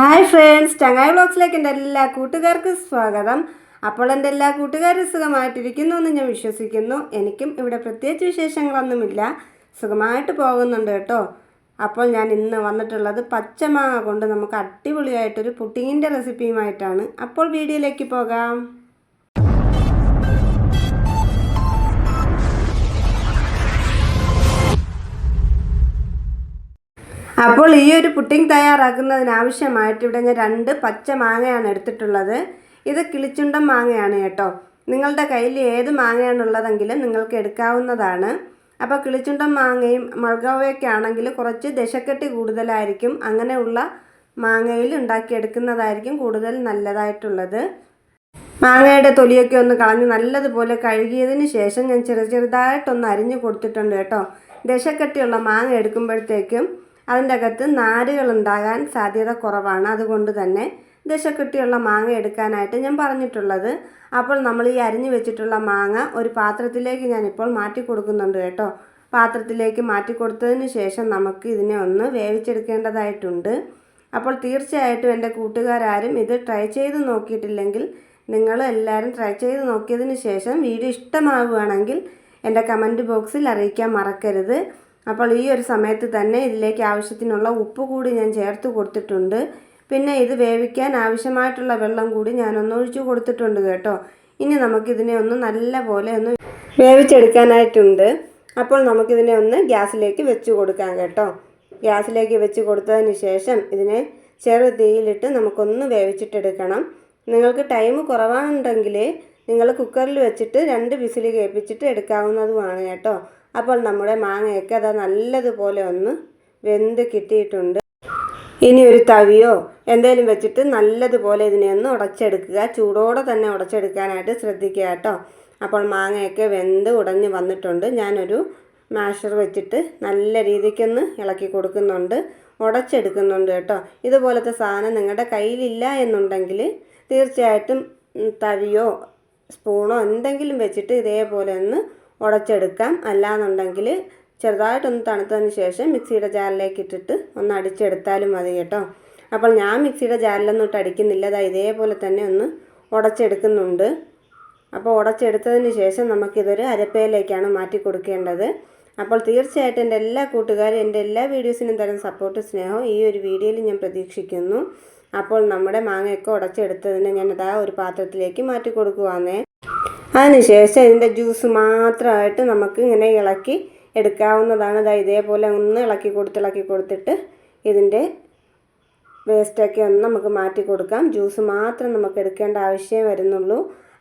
Hi friends ചങ്ങായി ബ്ലോഗ്സിലേക്ക് എന്റെ എല്ലാ കൂട്ടുകാർക്കും സ്വാഗതം. അപ്പോൾ എന്റെ എല്ലാ കൂട്ടുകാരും സുഖമായിട്ടിരിക്കുന്നു എന്ന് ഞാൻ വിശ്വസിക്കുന്നു. എനിക്കും ഇവിടെ പ്രത്യേകിച്ച് വിശേഷങ്ങളൊന്നുമില്ല. സുഖമായിട്ട് പോകുന്നുണ്ട് കേട്ടോ. അപ്പോൾ ഞാൻ ഇന്ന് വന്നിട്ടുള്ളത് പച്ചമാങ്ങ കൊണ്ട് നമുക്ക് അടിപൊളിയായിട്ടൊരു പുട്ടിങ്ങിന്റെ റെസിപ്പിയുമായിട്ടാണ്. അപ്പോൾ വീഡിയോയിലേക്ക് പോകാം. അപ്പോൾ ഈ ഒരു പുട്ടിംഗ് തയ്യാറാക്കുന്നതിന് ആവശ്യമായിട്ട് ഇവിടെ ഞാൻ രണ്ട് പച്ച മാങ്ങയാണ് എടുത്തിട്ടുള്ളത്. ഇത് കിളിച്ചുണ്ടൻ മാങ്ങയാണ് കേട്ടോ. നിങ്ങളുടെ കയ്യിൽ ഏത് മാങ്ങയാണുള്ളതെങ്കിലും നിങ്ങൾക്ക് എടുക്കാവുന്നതാണ്. അപ്പോൾ കിളിച്ചുണ്ടൻ മാങ്ങയും മൾഗോവയൊക്കെ ആണെങ്കിൽ കുറച്ച് ദശക്കെട്ടി കൂടുതലായിരിക്കും അങ്ങനെയുള്ള മാങ്ങയിൽ ഉണ്ടാക്കിയെടുക്കുന്നതായിരിക്കും കൂടുതൽ നല്ലതായിട്ടുള്ളത്. മാങ്ങയുടെ തൊലിയൊക്കെ ഒന്ന് കളഞ്ഞ് നല്ലതുപോലെ കഴുകിയതിന് ശേഷം ഞാൻ ചെറു ചെറുതായിട്ടൊന്ന് അരിഞ്ഞു കൊടുത്തിട്ടുണ്ട് കേട്ടോ. ദശക്കെട്ടിയുള്ള മാങ്ങ എടുക്കുമ്പോഴത്തേക്കും അതിന്റെ അകത്ത് നാരുകൾ ഉണ്ടാകാൻ സാധ്യത കുറവാണ്. അതുകൊണ്ട് തന്നെ ദശക്കെട്ടിയുള്ള മാങ്ങ എടുക്കാനായിട്ട് ഞാൻ പറഞ്ഞിട്ടുള്ളത്. അപ്പോൾ നമ്മൾ ഈ അരിഞ്ഞു വെച്ചിട്ടുള്ള മാങ്ങ ഒരു പാത്രത്തിലേക്ക് ഞാനിപ്പോൾ മാറ്റി കൊടുക്കുന്നുണ്ട് കേട്ടോ. പാത്രത്തിലേക്ക് മാറ്റി കൊടുത്തതിന് ശേഷം നമുക്ക് ഇതിനെ ഒന്ന് വേവിച്ചെടുക്കേണ്ടതായിട്ടുണ്ട്. അപ്പോൾ തീർച്ചയായിട്ടും എന്റെ കൂട്ടുകാരും ഇത് ട്രൈ ചെയ്ത് നോക്കിയിട്ടില്ലെങ്കിൽ നിങ്ങൾ എല്ലാവരും ട്രൈ ചെയ്ത് നോക്കിയതിന് ശേഷം വീഡിയോ ഇഷ്ടമാവുകയാണെങ്കിൽ എന്റെ കമന്റ് ബോക്സിൽ അറിയിക്കാൻ മറക്കരുത്. അപ്പോൾ ഈ ഒരു സമയത്ത് തന്നെ ഇതിലേക്ക് ആവശ്യത്തിനുള്ള ഉപ്പ് കൂടി ഞാൻ ചേർത്ത് കൊടുത്തിട്ടുണ്ട്. പിന്നെ ഇത് വേവിക്കാൻ ആവശ്യമായിട്ടുള്ള വെള്ളം കൂടി ഞാനൊന്ന് ഒഴിച്ചു കൊടുത്തിട്ടുണ്ട് കേട്ടോ. ഇനി നമുക്കിതിനെ ഒന്ന് നല്ല പോലെ ഒന്ന് വേവിച്ചെടുക്കാനായിട്ടുണ്ട്. അപ്പോൾ നമുക്കിതിനെ ഒന്ന് ഗ്യാസിലേക്ക് വെച്ച് കൊടുക്കാം കേട്ടോ. ഗ്യാസിലേക്ക് വെച്ച് കൊടുത്തതിന് ശേഷം ഇതിനെ ചെറു തീയിലിട്ട് നമുക്കൊന്ന് വേവിച്ചിട്ടെടുക്കണം. നിങ്ങൾക്ക് ടൈം കുറവാണെന്നുണ്ടെങ്കിൽ നിങ്ങൾ കുക്കറിൽ വെച്ചിട്ട് രണ്ട് വിസിൽ കേൾപ്പിച്ചിട്ട് എടുക്കാവുന്നതുമാണ് കേട്ടോ. അപ്പോൾ നമ്മുടെ മാങ്ങയൊക്കെ അത് നല്ലതുപോലെ ഒന്ന് വെന്ത് കിട്ടിയിട്ടുണ്ട്. ഇനി ഒരു തവിയോ എന്തെങ്കിലും വെച്ചിട്ട് നല്ലതുപോലെ ഇതിനെ ഒന്ന് ഉടച്ചെടുക്കുക. ചൂടോടെ തന്നെ ഉടച്ചെടുക്കാനായിട്ട് ശ്രദ്ധിക്കുക കേട്ടോ. അപ്പോൾ മാങ്ങയൊക്കെ വെന്ത് ഉടഞ്ഞ് വന്നിട്ടുണ്ട്. ഞാനൊരു മാഷർ വെച്ചിട്ട് നല്ല രീതിക്കൊന്ന് ഇളക്കി കൊടുക്കുന്നുണ്ട്. ഉടച്ചെടുക്കുന്നുണ്ട് കേട്ടോ. ഇതുപോലത്തെ സാധനം നിങ്ങളുടെ കയ്യിലില്ല എന്നുണ്ടെങ്കിൽ തീർച്ചയായിട്ടും തവിയോ സ്പൂണോ എന്തെങ്കിലും വെച്ചിട്ട് ഇതേപോലെ ഒന്ന് ഉടച്ചെടുക്കാം അല്ലാന്നുണ്ടെങ്കിൽ ചെറുതായിട്ടൊന്ന് തണുത്തതിന് ശേഷം മിക്സിയുടെ ജാറിലേക്ക് ഇട്ടിട്ട് ഒന്ന് അടിച്ചെടുത്താലും മതി കേട്ടോ. അപ്പോൾ ഞാൻ മിക്സിയുടെ ജാറിലൊന്നും ഇട്ട് അടിക്കുന്നില്ല അതാ ഇതേപോലെ തന്നെ ഒന്ന് ഉടച്ചെടുക്കുന്നുണ്ട്. അപ്പോൾ ഉടച്ചെടുത്തതിന് ശേഷം നമുക്കിതൊരു അരപ്പയിലേക്കാണ് മാറ്റി കൊടുക്കേണ്ടത്. അപ്പോൾ തീർച്ചയായിട്ടും എന്റെ എല്ലാ കൂട്ടുകാരും എന്റെ എല്ലാ വീഡിയോസിനും തരുന്ന സപ്പോർട്ട് സ്നേഹവും ഈ ഒരു വീഡിയോയിൽ ഞാൻ പ്രതീക്ഷിക്കുന്നു. അപ്പോൾ നമ്മുടെ മാങ്ങയൊക്കെ ഉടച്ചെടുത്തതിന് ആ ഒരു പാത്രത്തിലേക്ക് മാറ്റി കൊടുക്കുവാന്നേ. അതിനുശേഷം ഇതിന്റെ ജ്യൂസ് മാത്രമായിട്ട് നമുക്ക് ഇങ്ങനെ ഇളക്കി എടുക്കാവുന്നതാണ്. ഇതാ ഇതേപോലെ ഒന്ന് ഇളക്കി കൊടുത്ത് ഇളക്കി കൊടുത്തിട്ട് ഇതിന്റെ വേസ്റ്റൊക്കെ ഒന്ന് നമുക്ക് മാറ്റി കൊടുക്കാം. ജ്യൂസ് മാത്രം നമുക്ക് എടുക്കേണ്ട ആവശ്യം വരുന്നുള്ളൂ.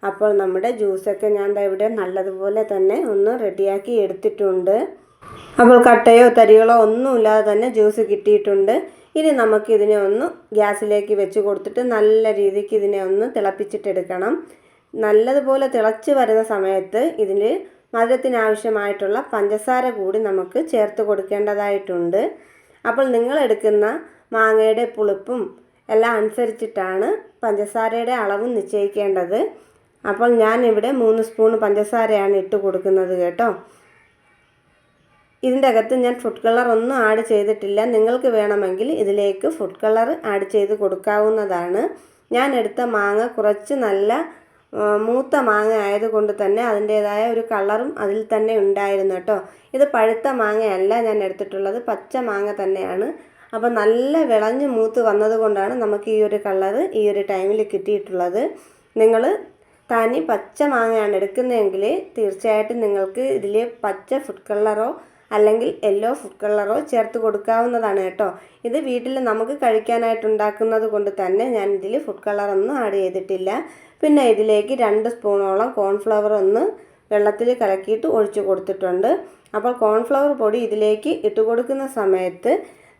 അപ്പോൾ നമ്മുടെ ജ്യൂസൊക്കെ ഞാൻ ഇവിടെ നല്ലതുപോലെ തന്നെ ഒന്ന് റെഡിയാക്കി എടുത്തിട്ടുണ്ട്. അപ്പോൾ കട്ടയോ തരികളോ ഒന്നുമില്ലാതെ തന്നെ ജ്യൂസ് കിട്ടിയിട്ടുണ്ട്. ഇനി നമുക്കിതിനെ ഒന്ന് ഗ്യാസിലേക്ക് വെച്ച് കൊടുത്തിട്ട് നല്ല രീതിക്ക് ഇതിനെ ഒന്ന് തിളപ്പിച്ചിട്ടെടുക്കണം നല്ലതുപോലെ തിളച്ച് വരുന്ന സമയത്ത് ഇതിൽ മധുരത്തിനാവശ്യമായിട്ടുള്ള പഞ്ചസാര കൂടി നമുക്ക് ചേർത്ത് കൊടുക്കേണ്ടതായിട്ടുണ്ട്. അപ്പോൾ നിങ്ങൾ എടുക്കുന്ന മാങ്ങയുടെ പുളിപ്പും എല്ലാം അനുസരിച്ചിട്ടാണ് പഞ്ചസാരയുടെ അളവും നിശ്ചയിക്കേണ്ടത്. അപ്പോൾ ഞാൻ ഇവിടെ മൂന്ന് സ്പൂൺ പഞ്ചസാരയാണ് ഇട്ട് കൊടുക്കുന്നത് കേട്ടോ. ഇതിന്റെ അകത്ത് ഞാൻ ഫുഡ് കളർ ഒന്നും ആഡ് ചെയ്തിട്ടില്ല. നിങ്ങൾക്ക് വേണമെങ്കിൽ ഇതിലേക്ക് ഫുഡ് കളർ ആഡ് ചെയ്ത് കൊടുക്കാവുന്നതാണ്. ഞാൻ എടുത്ത മാങ്ങ കുറച്ച് നല്ല മൂത്ത മാങ്ങ ആയതുകൊണ്ട് തന്നെ അതിന്റേതായ ഒരു കളറും അതിൽ തന്നെ ഉണ്ടായിരുന്നു കേട്ടോ. ഇത് പഴുത്ത മാങ്ങയല്ല ഞാൻ എടുത്തിട്ടുള്ളത് പച്ച മാങ്ങ തന്നെയാണ്. അപ്പോൾ നല്ല വിളഞ്ഞ് മൂത്ത് വന്നതുകൊണ്ടാണ് നമുക്ക് ഈ ഒരു കളറ് ഈ ഒരു ടൈമിൽ കിട്ടിയിട്ടുള്ളത്. നിങ്ങൾ തനി പച്ച മാങ്ങയാണ് എടുക്കുന്നതെങ്കിൽ തീർച്ചയായിട്ടും നിങ്ങൾക്ക് ഇതിൽ പച്ച ഫുഡ് കളറോ അല്ലെങ്കിൽ യെല്ലോ ഫുഡ് കളറോ ചേർത്ത് കൊടുക്കാവുന്നതാണ് കേട്ടോ. ഇത് വീട്ടിൽ നമുക്ക് കഴിക്കാനായിട്ട് ഉണ്ടാക്കുന്നത് കൊണ്ട് തന്നെ ഞാൻ ഇതിൽ ഫുഡ് കളറൊന്നും ആഡ് ചെയ്തിട്ടില്ല. പിന്നെ ഇതിലേക്ക് രണ്ട് സ്പൂണോളം കോൺഫ്ലവർ ഒന്ന് വെള്ളത്തിൽ കലക്കിയിട്ട് ഒഴിച്ചു കൊടുത്തിട്ടുണ്ട്. അപ്പോൾ കോൺഫ്ലവർ പൊടി ഇതിലേക്ക് ഇട്ട് കൊടുക്കുന്ന സമയത്ത്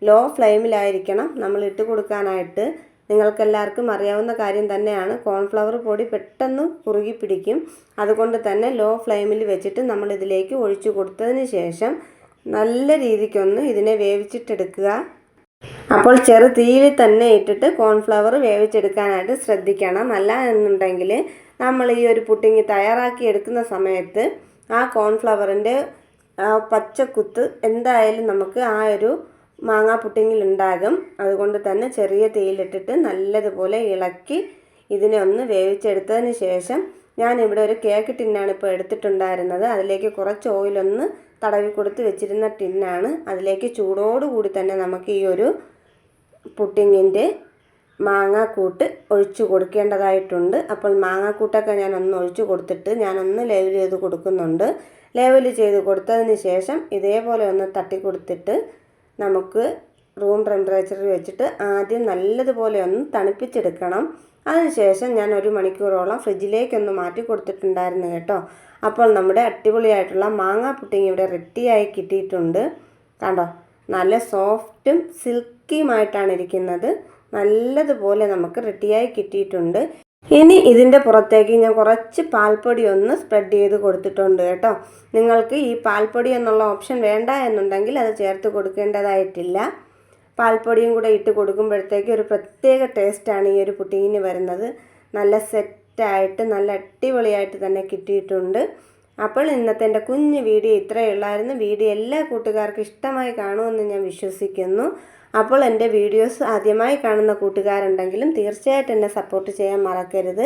ലോ ഫ്ലെയിമിലായിരിക്കണം നമ്മൾ ഇട്ട് കൊടുക്കാനായിട്ട്. നിങ്ങൾക്കെല്ലാവർക്കും അറിയാവുന്ന കാര്യം തന്നെയാണ്. കോൺഫ്ലവർ പൊടി പെട്ടെന്ന് കുറുകി പിടിക്കും. അതുകൊണ്ട് തന്നെ ലോ ഫ്ലെയിമിൽ വെച്ചിട്ട് നമ്മൾ ഇതിലേക്ക് ഒഴിച്ചു കൊടുത്തതിന് ശേഷം നല്ല രീതിക്കൊന്ന് ഇതിനെ വേവിച്ചിട്ടെടുക്കുക. അപ്പോൾ ചെറു തീയിൽ തന്നെ ഇട്ടിട്ട് കോൺഫ്ലവർ വേവിച്ചെടുക്കാനായിട്ട് ശ്രദ്ധിക്കണം. അല്ല എന്നുണ്ടെങ്കിൽ നമ്മൾ ഈ ഒരു പുട്ടിങ്ങി തയ്യാറാക്കി എടുക്കുന്ന സമയത്ത് ആ കോൺഫ്ലവറിന്റെ പച്ചക്കുത്ത് എന്തായാലും നമുക്ക് ആ ഒരു മാങ്ങാ പുട്ടിങ്ങിൽ ഉണ്ടാകും. അതുകൊണ്ട് തന്നെ ചെറിയ തീയിലിട്ടിട്ട് നല്ലതുപോലെ ഇളക്കി ഇതിനെ ഒന്ന് വേവിച്ചെടുത്തതിന് ശേഷം ഞാനിവിടെ ഒരു കേക്ക് ടിന്നാണ് ഇപ്പോൾ എടുത്തിട്ടുണ്ടായിരുന്നത്. അതിലേക്ക് കുറച്ച് ഓയിലൊന്ന് തടവി കൊടുത്ത് വെച്ചിരുന്ന ടിന്നാണ് അതിലേക്ക് ചൂടോടുകൂടി തന്നെ നമുക്ക് ഈ ഒരു പുട്ടിങ്ങിന്റെ മാങ്ങാക്കൂട്ട് ഒഴിച്ചു കൊടുക്കേണ്ടതായിട്ടുണ്ട്. അപ്പോൾ മാങ്ങാക്കൂട്ടൊക്കെ ഞാൻ ഒന്ന് ഒഴിച്ചു കൊടുത്തിട്ട് ഞാനൊന്ന് ലെവൽ ചെയ്ത് കൊടുക്കുന്നുണ്ട്. ലെവൽ ചെയ്ത് കൊടുത്തതിന് ശേഷം ഇതേപോലെ ഒന്ന് തട്ടി കൊടുത്തിട്ട് നമുക്ക് റൂം ടെമ്പറേച്ചറിൽ വെച്ചിട്ട് ആദ്യം നല്ലതുപോലെ ഒന്ന് തണുപ്പിച്ചെടുക്കണം. അതിനുശേഷം ഞാൻ ഒരു മണിക്കൂറോളം ഫ്രിഡ്ജിലേക്കൊന്ന് മാറ്റി കൊടുത്തിട്ടുണ്ടായിരുന്നു കേട്ടോ. അപ്പോൾ നമ്മുടെ അടിപൊളിയായിട്ടുള്ള മാങ്ങ പുട്ടിങ് ഇവിടെ റെഡിയായി കിട്ടിയിട്ടുണ്ട്. കണ്ടോ? നല്ല സോഫ്റ്റും സിൽക്കിയുമായിട്ടാണ് ഇരിക്കുന്നത്. നല്ലതുപോലെ നമുക്ക് റെഡിയായി കിട്ടിയിട്ടുണ്ട്. ഇനി ഇതിന്റെ പുറത്തേക്ക് ഞാൻ കുറച്ച് പാൽപ്പൊടി ഒന്ന് സ്പ്രെഡ് ചെയ്ത് കൊടുത്തിട്ടുണ്ട് കേട്ടോ. നിങ്ങൾക്ക് ഈ പാൽപ്പൊടി എന്നുള്ള ഓപ്ഷൻ വേണ്ട എന്നുണ്ടെങ്കിൽ അത് ചേർത്ത് കൊടുക്കേണ്ടതായിട്ടില്ല. പാൽപ്പൊടിയും കൂടെ ഇട്ട് കൊടുക്കുമ്പോഴത്തേക്ക് ഒരു പ്രത്യേക ടേസ്റ്റാണ് ഈ ഒരു പുട്ടിങ്ങിന് വരുന്നത്. നല്ല സെറ്റായിട്ട് നല്ല അടിപൊളിയായിട്ട് തന്നെ കിട്ടിയിട്ടുണ്ട്. അപ്പോൾ ഇന്നത്തെ എന്റെ കുഞ്ഞ് വീഡിയോ ഇത്രയേ ഉള്ളായിരുന്നു. വീഡിയോ എല്ലാ കൂട്ടുകാർക്കും ഇഷ്ടമായി കാണുമെന്ന് ഞാൻ വിശ്വസിക്കുന്നു. അപ്പോൾ എന്റെ വീഡിയോസ് ആദ്യമായി കാണുന്ന കൂട്ടുകാരുണ്ടെങ്കിലും തീർച്ചയായിട്ടും എന്നെ സപ്പോർട്ട് ചെയ്യാൻ മറക്കരുത്.